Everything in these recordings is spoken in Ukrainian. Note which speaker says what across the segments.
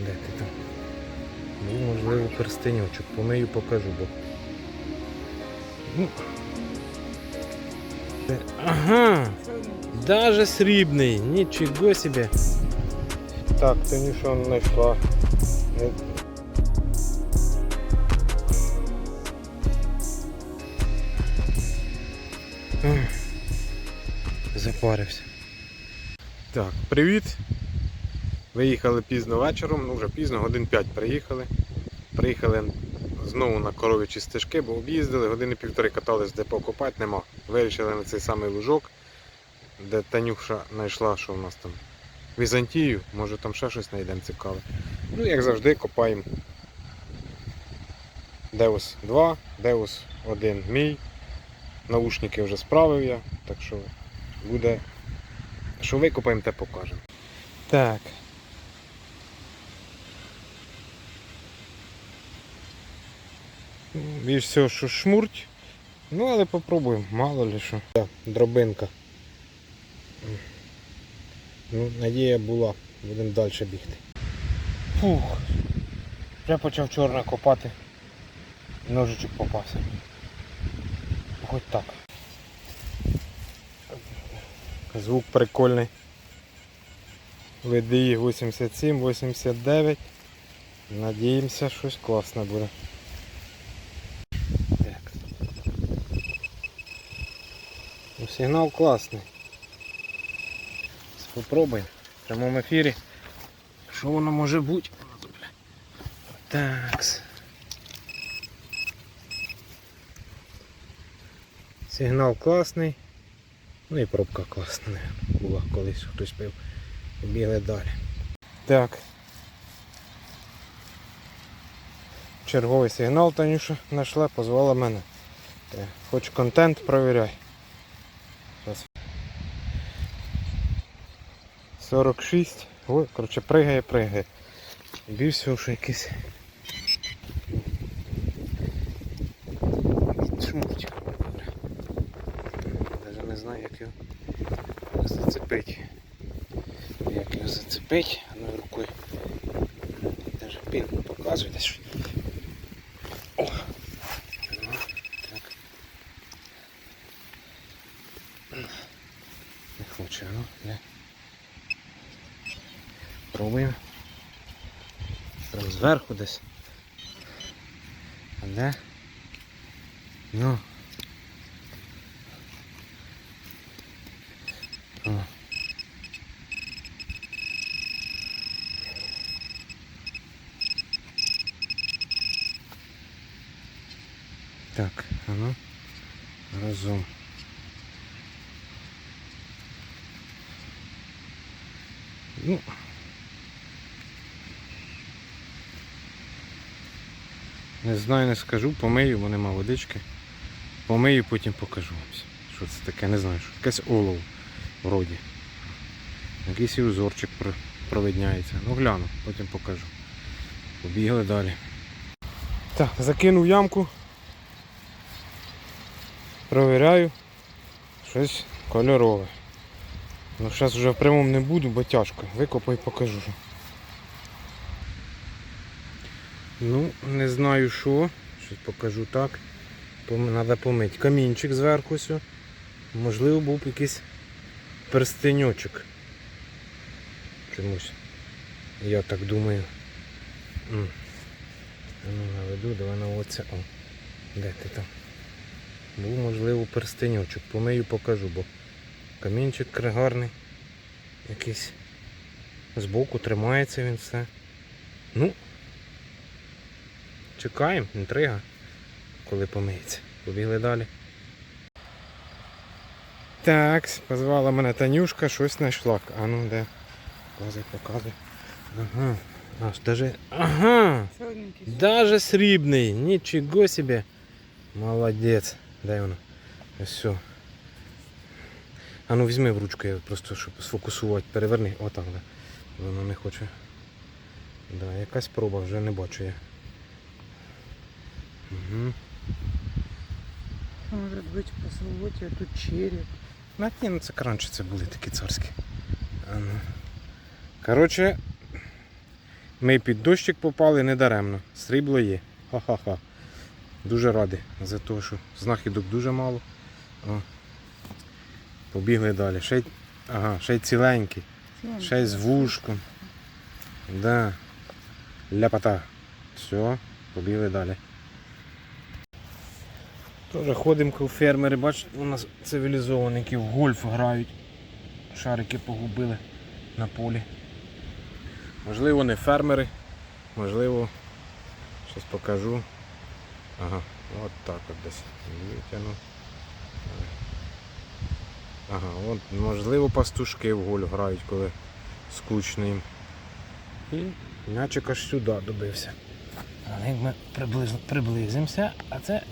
Speaker 1: Де ти там? Ну, можливо, перстеньочок. Помию покажу, бо. Ну. Ага! Даже срібний, нічого собі. Так, Танюша знайшла. Ну, Ах, Запарився. Так, привіт. Виїхали пізно вечором, ну вже пізно, годин 5 приїхали. Приїхали знову на коров'ячі стежки, бо об'їздили, години півтори катались, де покопати нема. Вирішили на цей самий лужок, де Танюша знайшла, що в нас там. Візантію, може там ще щось знайдемо цікаве. Ну, як завжди, копаємо. Деус 2, Деус 1 мій. Наушники вже справив я, так що буде. Що викопаємо, те покажемо. Так. Більш всього, що шмурть. Ну, але попробуємо, мало ли що. Так, Дробинка. Ну, надія була, будемо далі бігти. Фух. Вже почав чорно копати. Ножичок попався. Хоч так. Звук прикольний. VDI 87, 89. Надіємося, щось класне буде. Так. Ну, сигнал класний. Попробуємо в прямому ефірі. Що воно може бути? Так. Сигнал класний. Ну і пробка класна. Була колись хтось пив. Бігли далі. Так. Черговий сигнал Танюша знайшла, позвала мене. Е, Хоч контент провіряй. Зараз. 46. Ой, коротше, пригає, пригає. Всього, що якийсь. Шмурчик. Навіть не знаю, як його зацепити. Як його зацепити одною рукою. Даже пін показує десь. щось. О! Ну, так. Не хоче, ну, не. Пробуємо. Прям зверху десь. А? Ну. О. Так, а ну. Разом. Ну. Не знаю, не скажу, помию, бо нема водички. Помию, потім покажу вам. Що це таке, не знаю, що якесь олово вроді. Якийсь і узорчик провидняється. Ну гляну, потім покажу. Побігли далі. Так, закинув ямку. Провіряю. Щось кольорове. Ну зараз вже в прямому не буду, бо тяжко. Викопаю і покажу. Ну, не знаю що. Щось покажу так. Треба помити. Камінчик зверху все. Можливо, був якийсь перстеньочок. Чомусь. Я так думаю. Ну, наведу, давай на оце. О. Де ти там? Був, можливо, перстеньочок. Помию покажу, бо камінчик гарний. Якийсь. Збоку тримається він все. Ну, чекаємо, інтрига, коли помиється. Побігли далі. Так, позвала мене Танюшка, щось знайшла. А ну де? Показуй, показуй. Ага. Аж даже. Ага! Даже срібний, нічого собі. Молодець. Дай воно. Все. А ну візьми в ручку, я просто щоб сфокусувати. Переверни. Отак, да. Воно не хоче. Да, якась проба, вже не бачу я. Угу.
Speaker 2: Может быть, по свободі, а тут череп.
Speaker 1: На ні, ну це раніше це були такі царські. Ну. Коротше, Ми під дощик попали недаремно. Срібло є. Ха-ха-ха. Дуже радий за те, що знахідок дуже мало. О. Побігли далі. Ще й, ага, ще й ціленький. Ще й з вушком. Да. Ляпота. Все, побігли далі. Тоже ходимо фермери, бачите, у нас цивілізовані, в гольф грають. Шарики погубили на полі. Можливо, не фермери, можливо, щось покажу. Ага, от так от десь витягну. Ага, от можливо пастушки в гольф грають, коли скучно їм. І м'ячик аж сюди добився. А як ми приблизимося, а це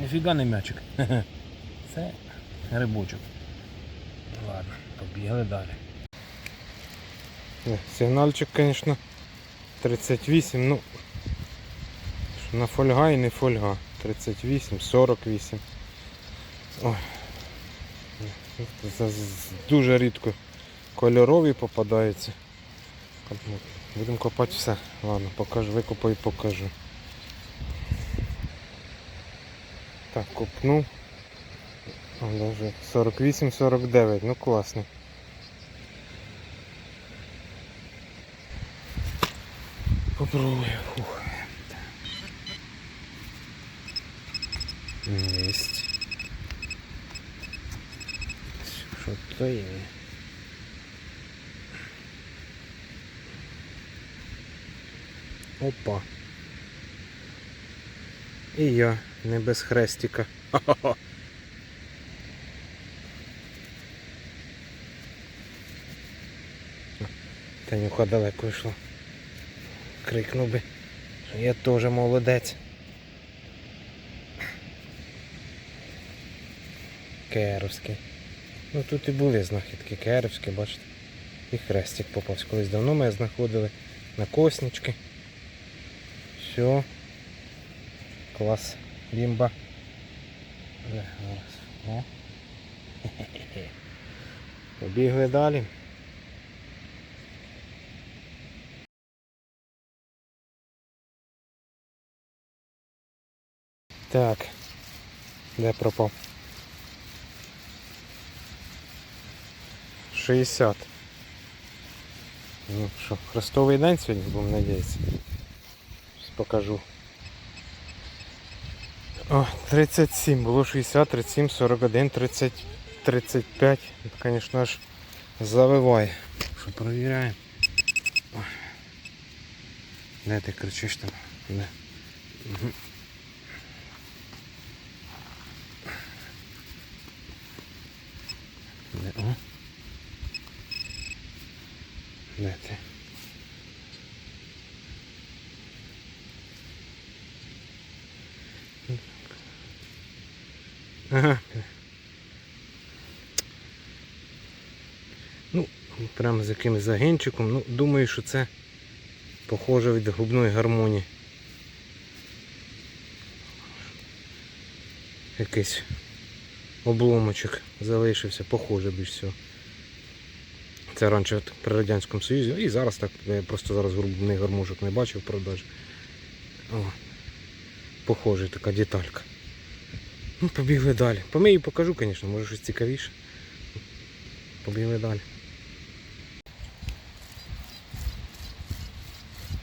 Speaker 1: ніфіга не м'ячик. Це грибочок. Ладно, побігли далі. Е, Сигнальчик, звісно, 38, ну на фольга і не фольга. 38, 48. Ой. Дуже рідко кольорові попадаються. Будемо копати все. Ладно, покажу, викопаю і покажу. Так, копнув. А, даже 48-49, ну класно. Попробую. Фух. Есть. Що-то є. Опа. І я не без хрестика. Ха-ха-ха. Танюха далеко йшла. Крикнув би, що я теж молодець. Керовський. Ну тут і були знахідки керовські, бачите. І хрестик попався. Колись давно ми знаходили на коснички. Все. Клас. Бімба. Е. Побігли далі. Так. Де пропав? 60. Ну що, хрестовий день сьогодні, будемо надіятися. Покажу. О, 37, було 60, 37, 41, 30, 35. Це, звісно, аж завиває. Що провіряємо. Ой. Де ти кричиш там? Де? Угу. Де? О. Де ти? Ну, прямо з якимось загинчиком. Ну, думаю, що це похоже від губної гармонії. Якийсь обломочок залишився, похоже більш всього. Це раніше при Радянському Союзі. І зараз так, я просто зараз грубний гармошок не бачив в продажі. О, похоже така деталька. Ну, побігли далі. Помию покажу, звісно, може щось цікавіше. Побігли далі.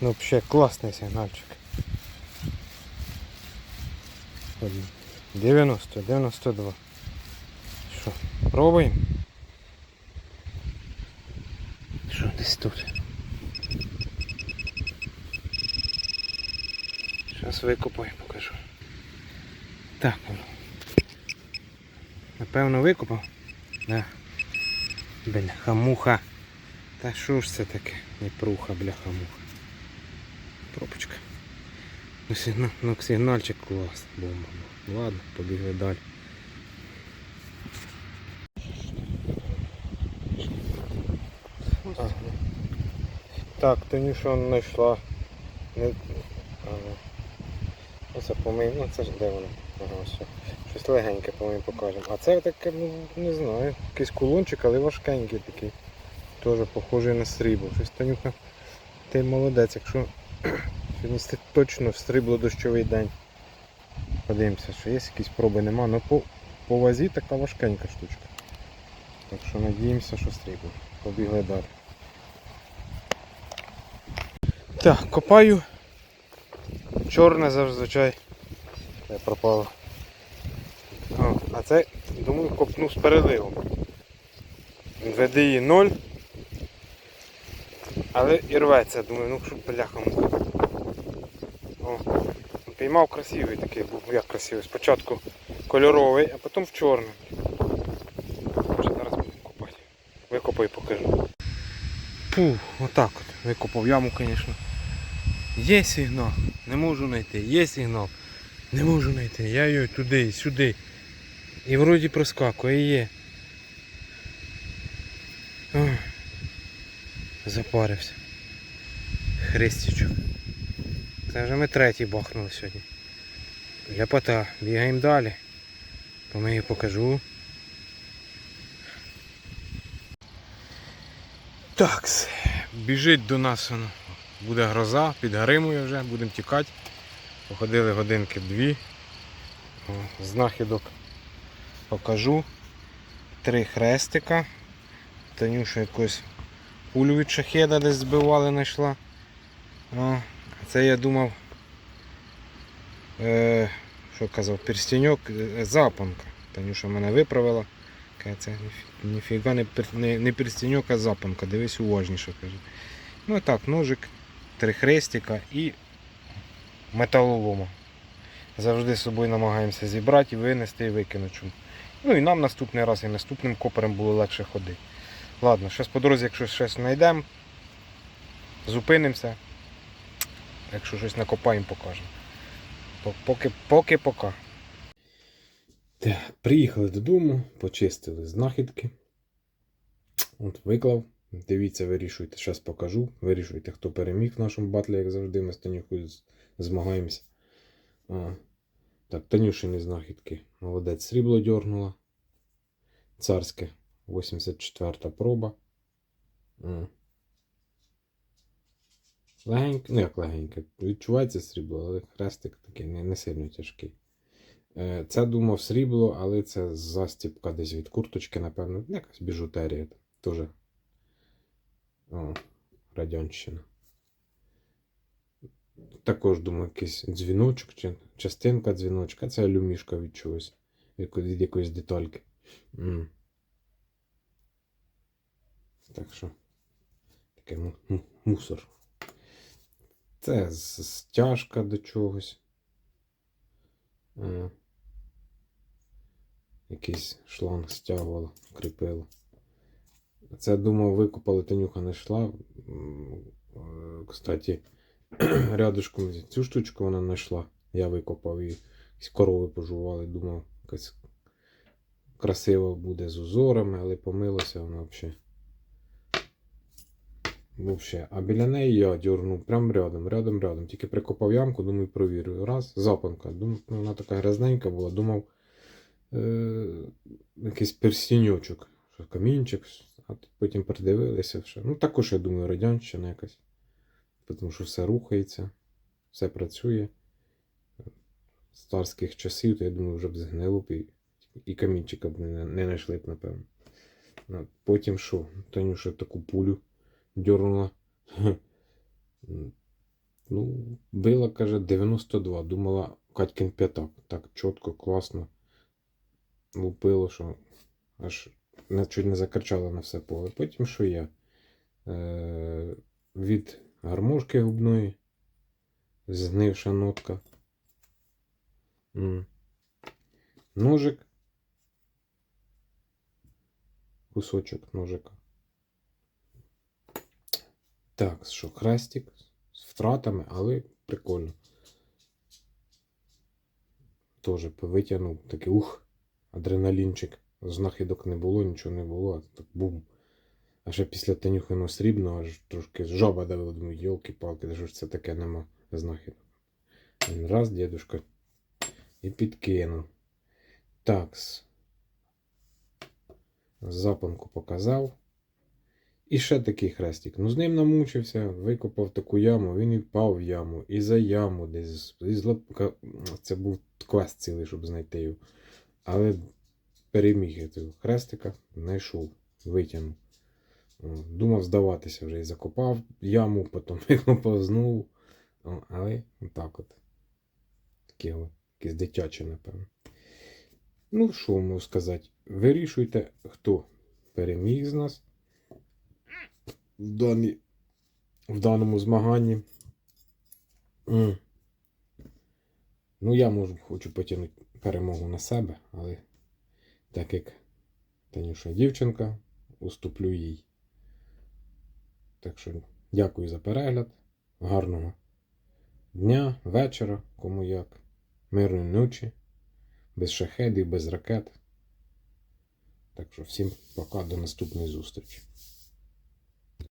Speaker 1: Ну, взагалі класний сигнальчик. 90, 92. Що, пробуємо? Що десь тут? Зараз викопаю, покажу. Так. Напевно викопав? Да. Бляха-муха. Та що ж це таке? Не пруха, бляха-муха. Пробочка. Ну, сигнал, ну сигнальчик клас. Бомба. Ладно, побігли далі. Так, так Танюша знайшла. Не... Ага. Оце помий, ну це ж де воно? Ага, все. Щось легеньке помий покажемо. А це таке, ну не знаю, якийсь кулончик, але важкенький такий. Теж похожий на срібло. Щось Танюха ти молодець, якщо сьогодні точно в стрібло дощовий день. Подивимося, що є якісь проби нема. Ну по, по вазі така важкенька штучка. Так що надіємося, що стрібло. Побігли далі. Так, копаю. Чорне зазвичай. Це пропало. А це, думаю, копну з переливом. ВДІ 0. Але і рветься, думаю, ну що. О, піймав красивий такий був, як красивий. Спочатку кольоровий, а потім в чорний. Зараз будемо копати. Викопаю і покажу. Фу, отак от. Викопав яму, звісно. Є сигнал, не можу знайти, є сигнал. Не можу знайти. Я її туди, сюди. І вроді проскакує, є. Ох, запарився. Хрестичок. Це вже ми третій бахнули сьогодні. Ляпота, бігаємо далі. То ми її покажу. Так, біжить до нас воно. Буде гроза, підгаримує вже, будемо тікати. Походили годинки дві. Знахідок покажу. Три хрестика. Танюша якусь пулю від шахеда десь збивали, знайшла. Це я думав, е, що казав, перстеньок, е, запонка. Танюша мене виправила. Це ніфіга не, не, не перстеньок, а запонка. Дивись уважніше, каже. Ну так, ножик, три хрестика і металолома. Завжди з собою намагаємося зібрати, винести і викинути. Ну і нам наступний раз і наступним копером було легше ходити. Ладно, щось по дорозі, якщо щось знайдемо, зупинимося. Якщо щось накопаємо, покажемо. Поки, поки. Так, приїхали додому, почистили знахідки. От виклав. Дивіться, вирішуйте. Зараз покажу. Вирішуйте, хто переміг в нашому батлі, як завжди, ми з Танюхою змагаємося. Так, Танюшині знахідки. Молодець, срібло дьорнула. Царське. 84-та проба. Легеньке, ну як легеньке. Відчувається срібло, але хрестик такий не, не сильно тяжкий. Е, Це думав срібло, але це застіпка десь від курточки, напевно. Якась біжутерія. Теж. Радянщина. Також думаю, якийсь дзвіночок чи частинка дзвіночка. Це алюмішка від чогось. Від якоїсь детальки. М. Так що. Таке му- му- мусор. Це стяжка до чогось. Е, Якийсь шланг стягувало, кріпило. Це думав, викопали, Танюха не йшла. Е, Кстати, рядышком цю штучку вона знайшла. Я викопав і корови пожували. Думав, якась красиво буде з узорами, але помилося вона взагалі. Вообще. А біля неї я дьорнув прям рядом, рядом, рядом. Тільки прикопав ямку, думаю, провірю. Раз, запанка. Думаю, ну, вона така грязненька була. Думав, е- якийсь перстіньочок, камінчик, а потім придивилися. Що. Ну, також, я думаю, радянщина якась. Тому що все рухається, все працює. З царських часів, то я думаю, вже б згнило б і, і камінчика б не, не знайшли б, напевно. Ну, Потім що? Танюша таку пулю дьорнула. Ну, била, каже, 92. Думала, Катькин п'ятак. Так чітко, класно лупило, що аж чуть не закричала на все поле. Потім що я? Е, від гармошки губної, згнивша нотка. Ножик. Кусочок ножика. Так, що хрестик з втратами, але прикольно. Теж витягнув такий ух, адреналінчик. Знахідок не було, нічого не було, а так бум. А ще після Танюхиного срібного аж трошки жаба давила, думаю, йолки-палки, де ж це таке нема знахідок. Він раз, дідушка, і підкинув. Такс. Запанку показав. І ще такий хрестик. Ну, з ним намучився, викопав таку яму, він і впав в яму, і за яму десь. Це був квест цілий, щоб знайти його. Але переміг я цього хрестика, знайшов, витягнув. Думав здаватися вже і закопав яму, потім знову. Але отак от. Таке от, якесь напевно. Ну, що можу сказати? Вирішуйте, хто переміг з нас в, дані, в даному змаганні. Ну, я можу, хочу потягнути перемогу на себе, але так як Танюша дівчинка, уступлю їй. Так що дякую за перегляд. Гарного дня, вечора, кому як. Мирної ночі, без шахедів, без ракет. Так що всім пока, до наступної зустрічі.